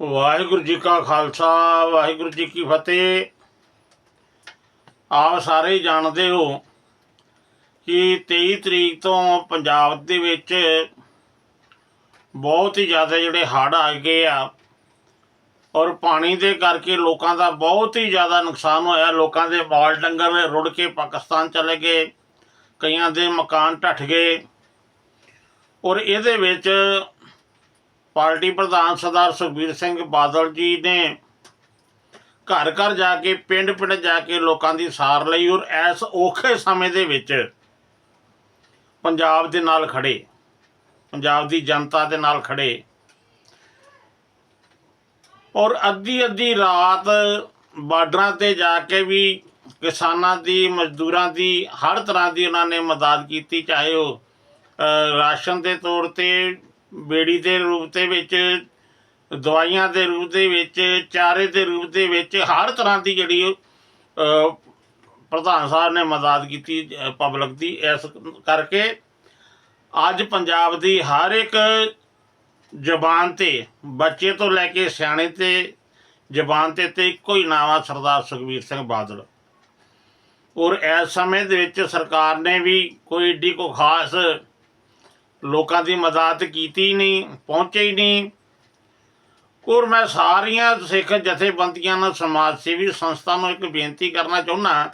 ਵਾਹਿਗੁਰੂ ਜੀ ਕਾ ਖਾਲਸਾ, ਵਾਹਿਗੁਰੂ ਜੀ ਕੀ ਫਤਿਹ। ਆਪ ਸਾਰੇ ਹੀ ਜਾਣਦੇ ਹੋ ਕਿ 23 ਤਰੀਕ ਤੋਂ ਪੰਜਾਬ ਦੇ ਵਿੱਚ ਬਹੁਤ ਹੀ ਜ਼ਿਆਦਾ ਜਿਹੜੇ ਹੜ੍ਹ ਆ ਗਏ ਆ ਔਰ ਪਾਣੀ ਦੇ ਕਰਕੇ ਲੋਕਾਂ ਦਾ ਬਹੁਤ ਹੀ ਜ਼ਿਆਦਾ ਨੁਕਸਾਨ ਹੋਇਆ। ਲੋਕਾਂ ਦੇ ਮਾਲ ਡੰਗਰ ਰੁੜ ਕੇ ਪਾਕਿਸਤਾਨ ਚਲੇ ਗਏ, ਕਈਆਂ ਦੇ ਮਕਾਨ ਢੱਠ ਗਏ ਔਰ ਇਹਦੇ ਵਿੱਚ ਪਾਰਟੀ ਪ੍ਰਧਾਨ ਸਰਦਾਰ ਸੁਖਬੀਰ ਸਿੰਘ ਬਾਦਲ ਜੀ ਨੇ ਘਰ ਘਰ ਜਾ ਕੇ, ਪਿੰਡ ਪਿੰਡ ਜਾ ਕੇ ਲੋਕਾਂ ਦੀ ਸਾਰ ਲਈ ਔਰ ਇਸ ਔਖੇ ਸਮੇਂ ਦੇ ਵਿੱਚ ਪੰਜਾਬ ਦੇ ਨਾਲ ਖੜੇ ਪੰਜਾਬ ਦੀ ਜਨਤਾ ਦੇ ਨਾਲ ਖੜੇ ਔਰ ਅੱਧੀ ਅੱਧੀ ਰਾਤ ਬਾਰਡਰਾਂ ਤੇ ਜਾ ਕੇ ਵੀ ਕਿਸਾਨਾਂ ਦੀ, ਮਜ਼ਦੂਰਾਂ ਦੀ, ਹਰ ਤਰ੍ਹਾਂ ਦੀ ਉਹਨਾਂ ਨੇ ਮਦਦ ਕੀਤੀ, ਚਾਹੇ ਉਹ ਰਾਸ਼ਨ ਦੇ ਤੌਰ ਤੇ ਬੇੜੀ ਦੇ ਰੂਪ ਦੇ ਵਿੱਚ, ਦਵਾਈਆਂ ਦੇ ਰੂਪ ਦੇ ਵਿੱਚ, ਚਾਰੇ ਦੇ ਰੂਪ ਦੇ ਵਿੱਚ, ਹਰ ਤਰ੍ਹਾਂ ਦੀ ਜਿਹੜੀ ਪ੍ਰਧਾਨ ਸਾਹਿਬ ਨੇ ਮਦਦ ਕੀਤੀ ਪਬਲਿਕ ਦੀ। ਇਸ ਕਰਕੇ ਅੱਜ ਪੰਜਾਬ ਦੀ ਹਰ ਇੱਕ ਜ਼ਬਾਨ ਤੇ, ਬੱਚੇ ਤੋਂ ਲੈ ਕੇ ਸਿਆਣੇ ਤੇ, ਜ਼ਬਾਨ ਤੇ ਤੇ ਇੱਕੋ ਹੀ ਨਾਮ ਆ ਸਰਦਾਰ ਸੁਖਬੀਰ ਸਿੰਘ ਬਾਦਲ। ਔਰ ਇਸ ਸਮੇਂ ਦੇ ਵਿੱਚ ਸਰਕਾਰ ਨੇ ਵੀ ਕੋਈ ਏਡੀ ਕੋ ਖਾਸ ਲੋਕਾਂ ਦੀ ਮਦਦ ਕੀਤੀ ਨਹੀਂ, ਪਹੁੰਚੇ ਹੀ ਨਹੀਂ। ਔਰ ਮੈਂ ਸਾਰੀਆਂ ਸਿੱਖ ਜਥੇਬੰਦੀਆਂ ਨੂੰ, ਸਮਾਜ ਸੇਵੀ ਸੰਸਥਾ ਨੂੰ ਇੱਕ ਬੇਨਤੀ ਕਰਨਾ ਚਾਹੁੰਦਾ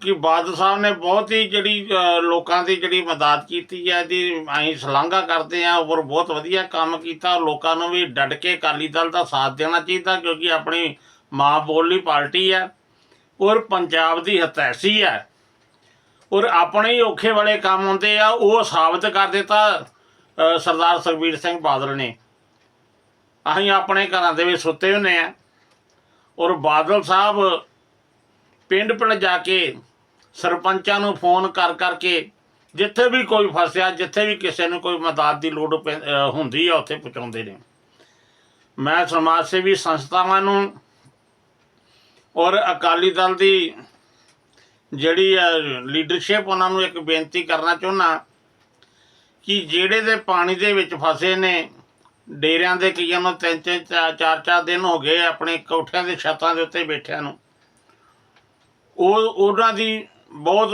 ਕਿ ਬਾਦਲ ਸਾਹਿਬ ਨੇ ਬਹੁਤ ਹੀ ਜਿਹੜੀ ਲੋਕਾਂ ਦੀ ਜਿਹੜੀ ਮਦਦ ਕੀਤੀ ਹੈ, ਇਹਦੀ ਅਸੀਂ ਸ਼ਲਾਘਾ ਕਰਦੇ ਹਾਂ ਔਰ ਬਹੁਤ ਵਧੀਆ ਕੰਮ ਕੀਤਾ। ਲੋਕਾਂ ਨੂੰ ਵੀ ਡਟ ਕੇ ਅਕਾਲੀ ਦਲ ਦਾ ਸਾਥ ਦੇਣਾ ਚਾਹੀਦਾ, ਕਿਉਂਕਿ ਆਪਣੀ ਮਾਂ ਬੋਲੀ ਪਾਰਟੀ ਹੈ। ਔਰ ਪੰਜਾਬ ਦੀ ਹਤੈਸੀ ਹੈ। ਔਰ ਆਪਣੇ ਹੀ ਔਖੇ ਵਾਲੇ ਕੰਮ ਹੁੰਦੇ ਆ, ਉਹ ਸਾਬਤ ਕਰ ਦਿੱਤਾ ਸਰਦਾਰ ਸੁਖਬੀਰ ਸਿੰਘ ਬਾਦਲ ਨੇ। ਅਸੀਂ ਆਪਣੇ ਘਰਾਂ ਦੇ ਵਿੱਚ ਸੁੱਤੇ ਹੁੰਨੇ ਆ। ਔਰ ਬਾਦਲ ਸਾਹਿਬ ਪਿੰਡ ਪਿੰਡ ਜਾ ਕੇ ਸਰਪੰਚਾਂ ਨੂੰ ਫੋਨ ਕਰ ਕਰਕੇ ਜਿੱਥੇ ਵੀ ਕੋਈ ਫਸਿਆ, ਜਿੱਥੇ ਵੀ ਕਿਸੇ ਨੂੰ ਕੋਈ ਮਦਦ ਦੀ ਲੋੜ ਪੈ- ਹੁੰਦੀ ਆ, ਉੱਥੇ ਪਹੁੰਚਾਉਂਦੇ ਨੇ। ਮੈਂ ਸਮਾਜ ਸੇਵੀ ਸੰਸਥਾਵਾਂ ਨੂੰ ਔਰ ਅਕਾਲੀ ਦਲ ਦੀ ਜਿਹੜੀ ਆ ਲੀਡਰਸ਼ਿਪ ਉਹਨਾਂ ਨੂੰ ਇੱਕ ਬੇਨਤੀ ਕਰਨਾ ਚਾਹੁੰਦਾ ਕਿ ਜਿਹੜੇ ਦੇ ਪਾਣੀ ਦੇ ਵਿੱਚ ਫਸੇ ਨੇ, ਡੇਰਿਆਂ ਦੇ ਕਈਆਂ ਨੂੰ ਤਿੰਨ ਤਿੰਨ, ਚਾਰ ਚਾਰ ਚਾਰ ਦਿਨ ਹੋ ਗਏ ਆਪਣੇ ਕੋਠਿਆਂ ਦੇ ਛੱਤਾਂ ਦੇ ਉੱਤੇ ਬੈਠਿਆਂ ਨੂੰ। ਉਹ, ਉਹਨਾਂ ਦੀ ਬਹੁਤ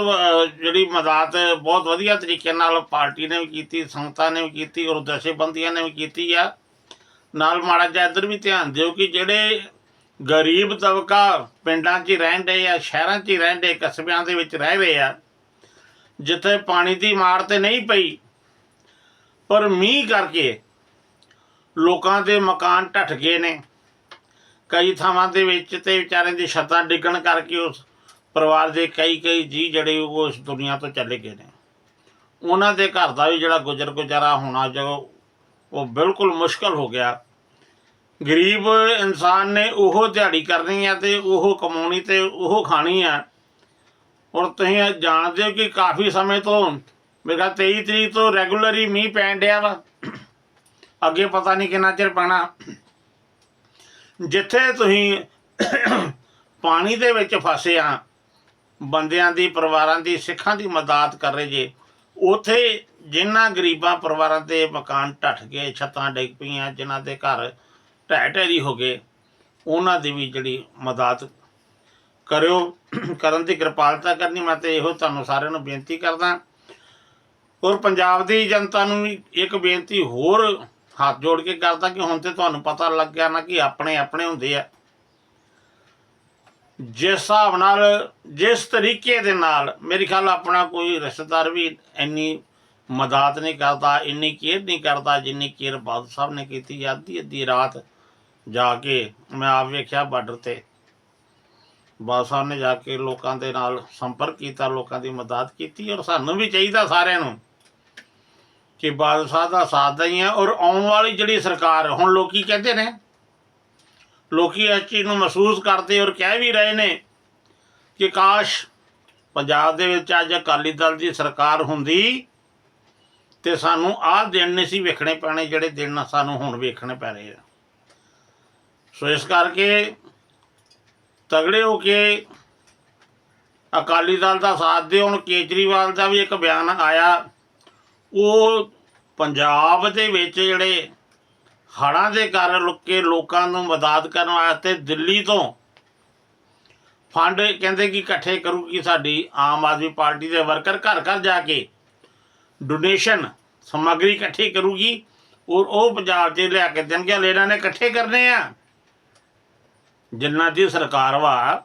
ਜਿਹੜੀ ਮਦਦ ਬਹੁਤ ਵਧੀਆ ਤਰੀਕੇ ਨਾਲ ਪਾਰਟੀ ਨੇ ਵੀ ਕੀਤੀ ਸੰਗਤਾਂ ਨੇ ਵੀ ਕੀਤੀ ਔਰ ਦਸ਼ੇਬੰਦੀਆਂ ਨੇ ਵੀ ਕੀਤੀ ਆ। ਨਾਲ ਮਾੜਾ ਜਿਹਾ ਇੱਧਰ ਵੀ ਧਿਆਨ ਦਿਓ ਕਿ ਜਿਹੜੇ ਗਰੀਬ ਤਬਕਾ ਪਿੰਡਾਂ 'ਚ ਹੀ ਰਹਿਣ ਡਏ ਆ, ਸ਼ਹਿਰਾਂ 'ਚ ਹੀ ਰਹਿਣ ਡਏ, ਕਸਬਿਆਂ ਦੇ ਵਿੱਚ ਰਹਿ ਰਹੇ ਆ। ਜਿੱਥੇ ਪਾਣੀ ਦੀ ਮਾਰ ਤੇ ਨਹੀਂ ਪਈ, ਪਰ ਮੀਂਹ ਕਰਕੇ ਲੋਕਾਂ ਦੇ ਮਕਾਨ ਢੱਟ ਗਏ ਨੇ। ਕਈ ਥਾਵਾਂ ਦੇ ਵਿੱਚ ਤੇ ਵਿਚਾਰਿਆਂ ਦੀ ਛੱਤਾਂ ਡਿੱਗਣ ਕਰਕੇ ਉਸ ਪਰਿਵਾਰ ਦੇ ਕਈ ਕਈ ਜੀ ਜਿਹੜੇ ਉਹ ਇਸ ਦੁਨੀਆ ਤੋਂ ਚਲੇ ਗਏ ਨੇ। ਉਹਨਾਂ ਦੇ ਘਰ ਦਾ ਵੀ ਜਿਹੜਾ ਗੁਜ਼ਰ ਗੁਜ਼ਾਰਾ ਹੋਣਾ ਜੋ ਉਹ ਬਿਲਕੁਲ ਮੁਸ਼ਕਲ ਹੋ ਗਿਆ ਗਰੀਬ ਇਨਸਾਨ ਨੇ ਉਹ ਦਿਹਾੜੀ ਕਰਨੀ ਆ ਤੇ ਉਹ ਕਮਾਉਣੀ ਤੇ ਉਹ ਖਾਣੀ ਆ। ਔਰ ਤੁਸੀਂ ਜਾਣਦੇ ਹੋ ਕਿ ਕਾਫੀ ਸਮੇਂ ਤੋਂ ਮੇਰਾ 23 ਤਰੀਕ ਤੋਂ ਰੈਗੂਲਰ ਹੀ ਮੀਂਹ ਪੈਣ ਡਿਆ ਵਾ। ਅੱਗੇ ਪਤਾ ਨਹੀਂ ਕਿੰਨਾ ਚਿਰ ਪੈਣਾ। ਜਿੱਥੇ ਤੁਸੀਂ ਪਾਣੀ ਦੇ ਵਿੱਚ ਫਸੇ ਆ, ਬੰਦਿਆਂ ਦੀ, ਪਰਿਵਾਰਾਂ ਦੀ, ਸਿੱਖਾਂ ਦੀ ਮਦਦ ਕਰ ਰਹੇ ਜੇ, ਉਥੇ ਜਿਨ੍ਹਾਂ ਗਰੀਬਾਂ ਪਰਿਵਾਰਾਂ 'ਤੇ ਮਕਾਨ ਢੱਠ ਗਏ, ਛੱਤਾਂ ਡਿੱਗ ਪਈਆਂ, ਜਿਨ੍ਹਾਂ ਦੇ ਘਰ ਢਹਿ ਢੇਰੀ ਹੋ ਗਏ, ਉਹਨਾਂ ਦੀ ਵੀ ਜਿਹੜੀ ਮਦਦ ਕਰਿਓ। ਕਰਨ ਦੀ ਕਿਰਪਾਲਤਾ ਕਰਨੀ, ਮੈਂ ਤੇ ਇਹੋ ਤੁਹਾਨੂੰ ਸਾਰਿਆਂ ਨੂੰ ਬੇਨਤੀ ਕਰਦਾ। ਔਰ ਪੰਜਾਬ ਦੀ ਜਨਤਾ ਨੂੰ ਵੀ ਇੱਕ ਬੇਨਤੀ ਹੋਰ ਹੱਥ ਜੋੜ ਕੇ ਕਰਦਾ ਕਿ ਹੁਣ ਤੇ ਤੁਹਾਨੂੰ ਪਤਾ ਲੱਗ ਗਿਆ ਨਾ ਕਿ ਆਪਣੇ ਆਪਣੇ ਹੁੰਦੇ ਆ। ਜਿਸ ਹਿਸਾਬ ਨਾਲ, ਜਿਸ ਤਰੀਕੇ ਦੇ ਨਾਲ, ਮੇਰੇ ਖਿਆਲ ਆਪਣਾ ਕੋਈ ਰਿਸ਼ਤੇਦਾਰ ਵੀ ਇੰਨੀ ਮਦਦ ਨਹੀਂ ਕਰਦਾ, ਇੰਨੀ ਕੇਅਰ ਨਹੀਂ ਕਰਦਾ, ਜਿੰਨੀ ਕੇਅਰ ਬਾਦਲ ਸਾਹਿਬ ਨੇ ਕੀਤੀ ਅੱਧੀ ਅੱਧੀ ਰਾਤ ਜਾ ਕੇ ਮੈਂ ਆਪ ਵੇਖਿਆ ਬਾਰਡਰ ਤੇ। ਬਾਦਲ ਸਾਹਿਬ ਨੇ ਜਾ ਕੇ ਲੋਕਾਂ ਦੇ ਨਾਲ ਸੰਪਰਕ ਕੀਤਾ, ਲੋਕਾਂ ਦੀ ਮਦਦ ਕੀਤੀ ਔਰ ਸਾਨੂੰ ਵੀ ਚਾਹੀਦਾ ਸਾਰਿਆਂ ਨੂੰ ਕਿ ਬਾਦਲ ਸਾਹਿਬ ਦਾ ਸਾਥ ਦਈਏ ਔਰ ਆਉਣ ਵਾਲੀ ਜਿਹੜੀ ਸਰਕਾਰ, ਹੁਣ ਲੋਕੀ ਕਹਿੰਦੇ ਨੇ, ਲੋਕੀ ਇਸ ਚੀਜ਼ ਨੂੰ ਮਹਿਸੂਸ ਕਰਦੇ ਔਰ ਕਹਿ ਵੀ ਰਹੇ ਨੇ ਕਿ ਕਾਸ਼ ਪੰਜਾਬ ਦੇ ਵਿੱਚ ਅੱਜ ਅਕਾਲੀ ਦਲ ਦੀ ਸਰਕਾਰ ਹੁੰਦੀ ਤੇ ਸਾਨੂੰ ਆਹ ਦਿਨ ਨਹੀਂ ਸੀ ਵੇਖਣੇ ਪੈਣੇ ਜਿਹੜੇ ਦਿਨ ਸਾਨੂੰ ਹੁਣ ਵੇਖਣੇ ਪੈ ਰਹੇ ਆ। ਸੋ ਇਸ ਕਰਕੇ ਤਗੜੇ ਹੋ ਕੇ ਅਕਾਲੀ ਦਲ ਦਾ ਸਾਥ ਦਿਓ। ਹੁਣ ਕੇਜਰੀਵਾਲ ਦਾ ਵੀ ਇੱਕ ਬਿਆਨ ਆਇਆ। ਉਹ ਪੰਜਾਬ ਦੇ ਵਿੱਚ ਜਿਹੜੇ ਹੜ੍ਹਾਂ ਦੇ ਕਾਰਨ ਲੋਕੇ ਲੋਕਾਂ ਨੂੰ ਮਦਦ ਕਰਨ ਵਾਸਤੇ ਦਿੱਲੀ ਤੋਂ ਫੰਡ ਕਹਿੰਦੇ ਕਿ ਇਕੱਠੇ ਕਰੂਗੀ ਸਾਡੀ ਆਮ ਆਦਮੀ ਪਾਰਟੀ ਦੇ ਵਰਕਰ ਘਰ ਘਰ ਜਾ ਕੇ ਡੋਨੇਸ਼ਨ ਸਮੱਗਰੀ ਇਕੱਠੀ ਕਰੂਗੀ। ਔਰ ਉਹ ਪੰਜਾਬ 'ਚ ਲਿਆ ਕੇ ਦੇਣਗੇ। ਹਲੇ ਇਹਨਾਂ ਨੇ ਇਕੱਠੇ ਕਰਨੇ ਆ। ਜਿੰਨਾ ਦੀ ਸਰਕਾਰ ਵਾ,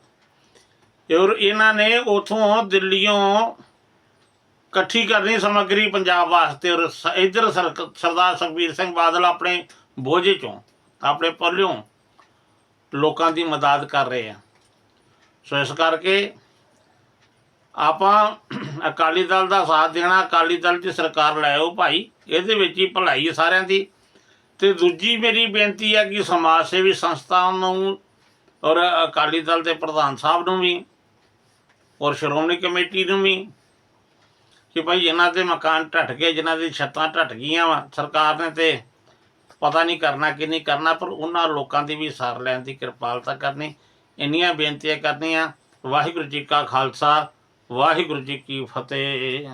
ਔਰ ਇਹਨਾਂ ਨੇ ਉਥੋਂ ਦਿੱਲੀੋਂ ਇਕੱਠੀ ਕਰਨੀ ਸਮੱਗਰੀ ਪੰਜਾਬ ਵਾਸਤੇ, ਔਰ ਸ- ਇੱਧਰ ਸਰਦਾਰ ਸੁਖਬੀਰ ਸਿੰਘ ਬਾਦਲ ਆਪਣੇ ਬੋਝੇ ਚੋਂ, ਆਪਣੇ ਪੱਲਿਓਂ ਲੋਕਾਂ ਦੀ ਮਦਦ ਕਰ ਰਹੇ ਆ। ਸੋ ਇਸ ਕਰਕੇ ਆਪਾਂ ਅਕਾਲੀ ਦਲ ਦਾ ਸਾਥ ਦੇਣਾ, ਅਕਾਲੀ ਦਲ ਦੀ ਸਰਕਾਰ ਲੈ ਭਾਈ, ਇਹਦੇ ਵਿੱਚ ਹੀ ਭਲਾਈ ਹੈ ਸਾਰਿਆਂ ਦੀ। ਤੇ ਦੂਜੀ ਮੇਰੀ ਬੇਨਤੀ ਹੈ ਕਿ ਸਮਾਜ ਸੇਵੀ ਸੰਸਥਾਵਾਂ ਨੂੰ ਔਰ ਅਕਾਲੀ ਦਲ ਦੇ ਪ੍ਰਧਾਨ ਸਾਹਿਬ ਨੂੰ ਵੀ ਔਰ ਸ਼੍ਰੋਮਣੀ ਕਮੇਟੀ ਨੂੰ ਵੀ ਕਿ ਭਾਈ ਇਹਨਾਂ ਦੇ ਮਕਾਨ ਢੱਟ ਗਏ, ਜਿਨ੍ਹਾਂ ਦੀ ਛੱਤਾਂ ਢੱਟ ਗਈਆਂ ਵਾ, ਸਰਕਾਰ ਨੇ ਤੇ ਪਤਾ ਨਹੀਂ ਕਰਨਾ ਕਿ ਨਹੀਂ ਕਰਨਾ, ਪਰ ਉਹਨਾਂ ਲੋਕਾਂ ਦੀ ਵੀ ਸਾਰ ਲੈਣ ਦੀ ਕਿਰਪਾਲਤਾ ਕਰਨੀ। ਇੰਨੀਆਂ ਬੇਨਤੀਆਂ ਕਰਨੀਆਂ, ਵਾਹਿਗੁਰੂ ਜੀ ਕਾ ਖਾਲਸਾ, ਵਾਹਿਗੁਰੂ ਜੀ ਕੀ ਫਤਿਹ।